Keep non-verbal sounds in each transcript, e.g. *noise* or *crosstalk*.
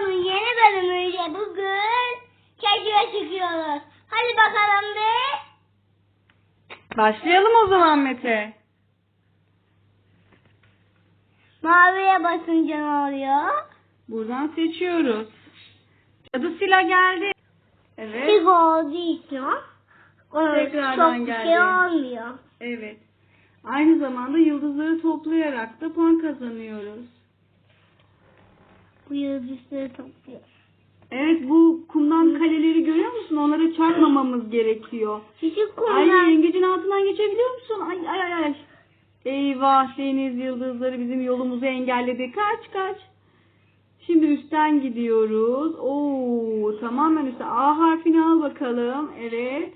Higo'nun yeni bölümüyle bugün keşfe çıkıyoruz. Hadi bakalım bir. Başlayalım o zaman Mete. Maviye basınca ne oluyor? Buradan seçiyoruz. Cadı Sila geldi. Evet. Higo olduğu için Tekrardan çok bir geldi. şey olmuyor. Evet. Aynı zamanda yıldızları toplayarak da puan kazanıyoruz. Bu yıldızları topluyor. Evet bu kumdan kaleleri görüyor musun? Onlara çarpmamamız gerekiyor. Küçük Ay kumlar. yengecin altından geçebiliyor musun? Ay ay ay ay. Eyvah deniz yıldızları bizim yolumuzu engelledi. Kaç kaç. Şimdi üstten gidiyoruz. Oo tamamen üstten. A harfini al bakalım. Evet.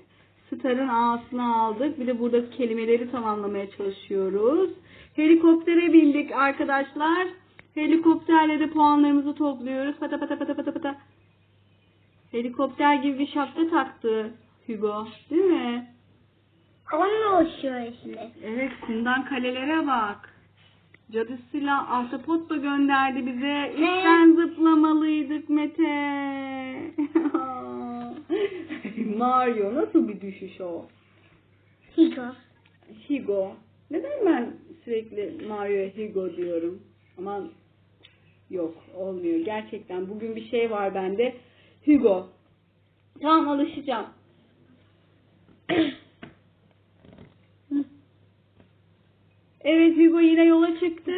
Star'ın A'sını aldık. Bir de buradaki kelimeleri tamamlamaya çalışıyoruz. Helikoptere bindik arkadaşlar. Helikopterle de puanlarımızı topluyoruz. Pata pata pata pata pata. Helikopter gibi bir şapka taktı Hugo. Değil mi? Onunla uçuyor işte. Evet kumdan kalelere bak. Cadısıyla ahtapot da gönderdi bize. İlkten zıplamalıydık Mete. *laughs* Mario nasıl bir düşüş o? Higo. Higo. Neden ben sürekli Mario Higo diyorum? Aman yok olmuyor. Gerçekten bugün bir şey var bende. Hugo. Tamam alışacağım. *clears throat* Evet Hugo yine yola çıktı.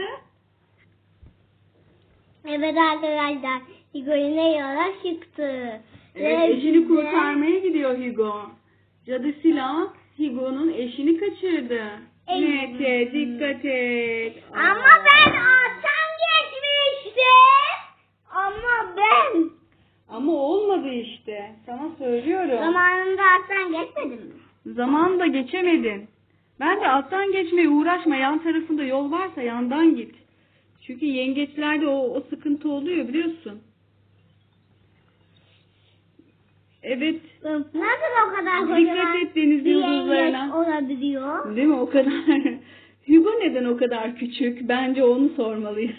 Evet arkadaşlar. Higo yine yola çıktı. Evet Ve eşini kurtarmaya gidiyor Hugo. Cadı Sila Hugo'nun eşini kaçırdı. Ey- Mete dikkat et. Ama ben geçmiştim. Ama ben Ama olmadı işte. Sana söylüyorum. zamanında alttan geçmedim mi? Zaman da geçemedin. Ben de alttan geçmeye uğraşma. Yan tarafında yol varsa yandan git. Çünkü yengeçlerde o, o sıkıntı oluyor biliyorsun. Evet. Nasıl o kadar Dikkat kocaman et deniz bir yıldızlarına. yengeç olabiliyor? Değil mi o kadar? *laughs* Hugo neden o kadar küçük? Bence onu sormalıyız.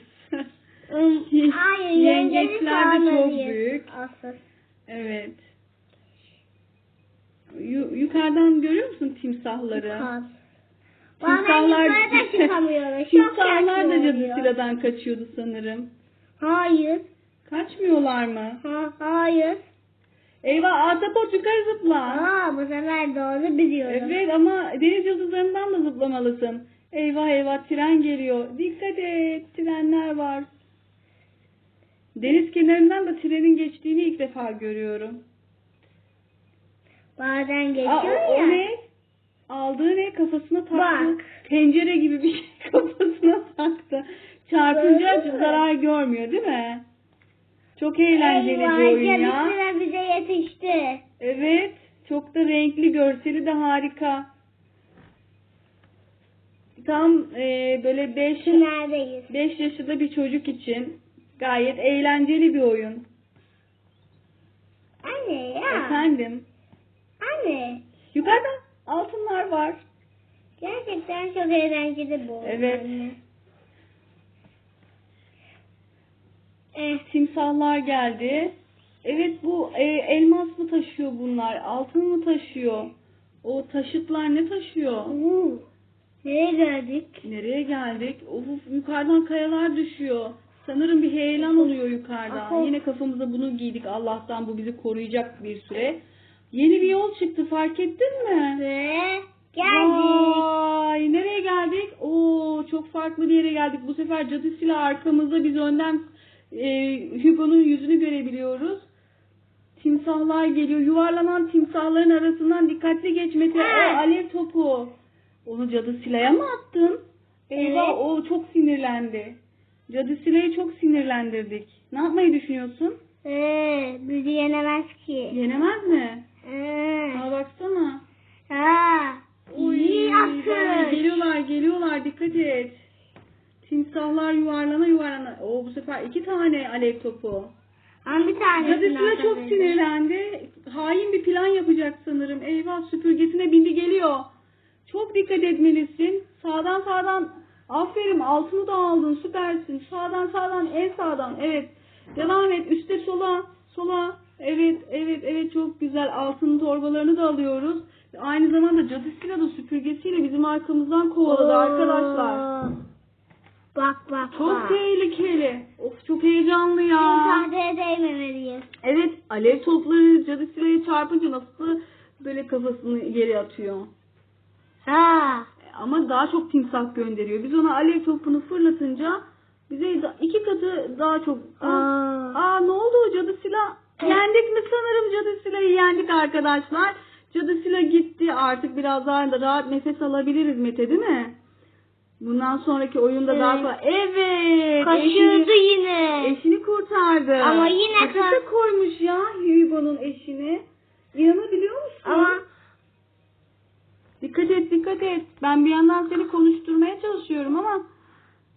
Hayır Yengeçler de çok büyük. Asıl. evet. Yu- yukarıdan görüyor musun timsahları? Bazen Timsahlar, *laughs* çıkamıyorlar. Çok timsahlar da yaşlı cadı oluyor. sıradan kaçıyordu sanırım. Hayır. Kaçmıyorlar mı? Ha, hayır. Eyvah ahtapot yukarı zıpla. Aa bu sefer doğru biliyorum. Evet ama deniz yıldızlarından da zıplamalısın. Eyvah eyvah tren geliyor. Dikkat et trenler var. Deniz kenarından da trenin geçtiğini ilk defa görüyorum. Bazen Aa, geçiyor o, ya. o ne? Aldığı ne? Kafasına taktı. Bak. Tencere gibi bir şey *laughs* kafasına taktı. Çarpınca mü? zarar görmüyor değil mi? Çok eğlenceli Eyvah, bir oyun ya. sıra bize yetişti. Evet. Çok da renkli, görseli de harika. Tam e, böyle 5 Neredeyiz? 5 yaşında bir çocuk için gayet eğlenceli bir oyun. Anne ya. Efendim. Anne. Yukarıda altınlar var. Gerçekten çok eğlenceli bu. oyun Evet. anne. Eh, timsahlar geldi. Evet bu e, elmas mı taşıyor bunlar? Altın mı taşıyor? O taşıtlar ne taşıyor? Uuu. Nereye geldik? Nereye geldik? Of, yukarıdan kayalar düşüyor. Sanırım bir heyelan oluyor yukarıdan. Aha. Yine kafamıza bunu giydik. Allah'tan bu bizi koruyacak bir süre. Yeni bir yol çıktı fark ettin mi? Ve geldik. Vay nereye geldik? Oo çok farklı bir yere geldik. Bu sefer cadısıyla arkamızda biz önden e, Hugo'nun yüzünü görebiliyoruz. Timsahlar geliyor. Yuvarlanan timsahların arasından dikkatli geç Mete. O alev topu. Onu cadı silaya mı attın? Eyvah Evet. o çok sinirlendi. Cadı silayı çok sinirlendirdik. Ne yapmayı düşünüyorsun? Ee, bizi yenemez ki. Yenemez mi? Ee, Aa baksana. ha. İyi Vay, atış. Geliyorlar geliyorlar dikkat et. Timsahlar yuvarlana yuvarlana. Oo bu sefer iki tane alev topu. Ben bir tane. Cadısına çok sinirlendi. Hain bir plan yapacak sanırım. Eyvah süpürgesine bindi geliyor. Çok dikkat etmelisin. Sağdan sağdan. Aferin altını da aldın süpersin. Sağdan sağdan en sağdan. Evet. Devam et. Üste sola. Sola. Evet, evet, evet çok güzel. Altın torbalarını da alıyoruz. Aynı zamanda cadısıyla da süpürgesiyle bizim arkamızdan kovaladı arkadaşlar. Oo. Bak bak Çok bak. tehlikeli. Of çok heyecanlı ya. Tahtaya değmemeliyiz. Evet alev topları cadısıyla çarpınca nasıl böyle kafasını geri atıyor. Ha. Ama daha çok timsah gönderiyor. Biz ona alev topunu fırlatınca bize iki katı daha çok... Aa, Aa. ne oldu o cadısıyla? Yendik mi sanırım cadısıyla yendik arkadaşlar. Cadısıyla gitti artık biraz daha da rahat nefes alabiliriz Mete değil mi? Bundan sonraki oyunda daha Evet. fazla... Evet. Kaçıyordu eşini- yine. Eşini kurtardı. Ama yine Hapise ka- koymuş ya Hugo'nun eşini. İnanabiliyor musun? Ama Dikkat et dikkat et. Ben bir yandan seni konuşturmaya çalışıyorum ama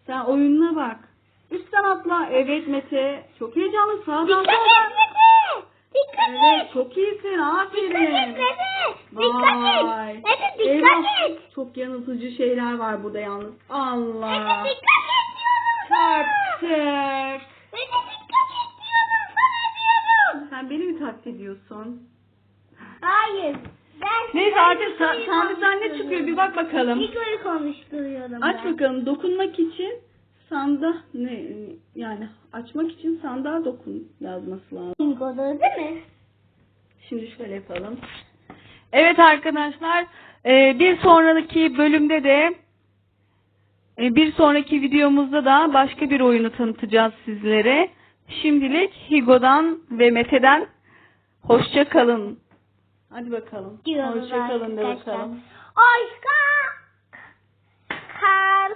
sen oyununa bak. Üstten atla. Evet Mete. Çok heyecanlı. Sağdan dikkat et soldan. Mete. Dikkat Evet et. çok iyisin. Aferin. Dikkat et Mete. Dikkat Vay. et. Mete dikkat Eyvah. et. Çok yanıltıcı şeyler var burada yalnız. Allah. Mete dikkat et diyorum sana. Çarptık. Mete dikkat et diyorum sana diyorum. Sen beni mi taklit ediyorsun? Hayır. Neyse artık sa- sandıktan ne çıkıyor bir bak bakalım. Niko'yu konuşturuyorum Aç ben. bakalım dokunmak için sanda ne yani açmak için sandığa dokun yazması lazım. Niko'da değil mi? Şimdi şöyle yapalım. Evet arkadaşlar e, bir sonraki bölümde de e, bir sonraki videomuzda da başka bir oyunu tanıtacağız sizlere. Şimdilik Higo'dan ve Mete'den hoşça kalın. Hadi bakalım. Diyoruz Hoşça kalın de arkadaşlar. bakalım. Hoşça kal.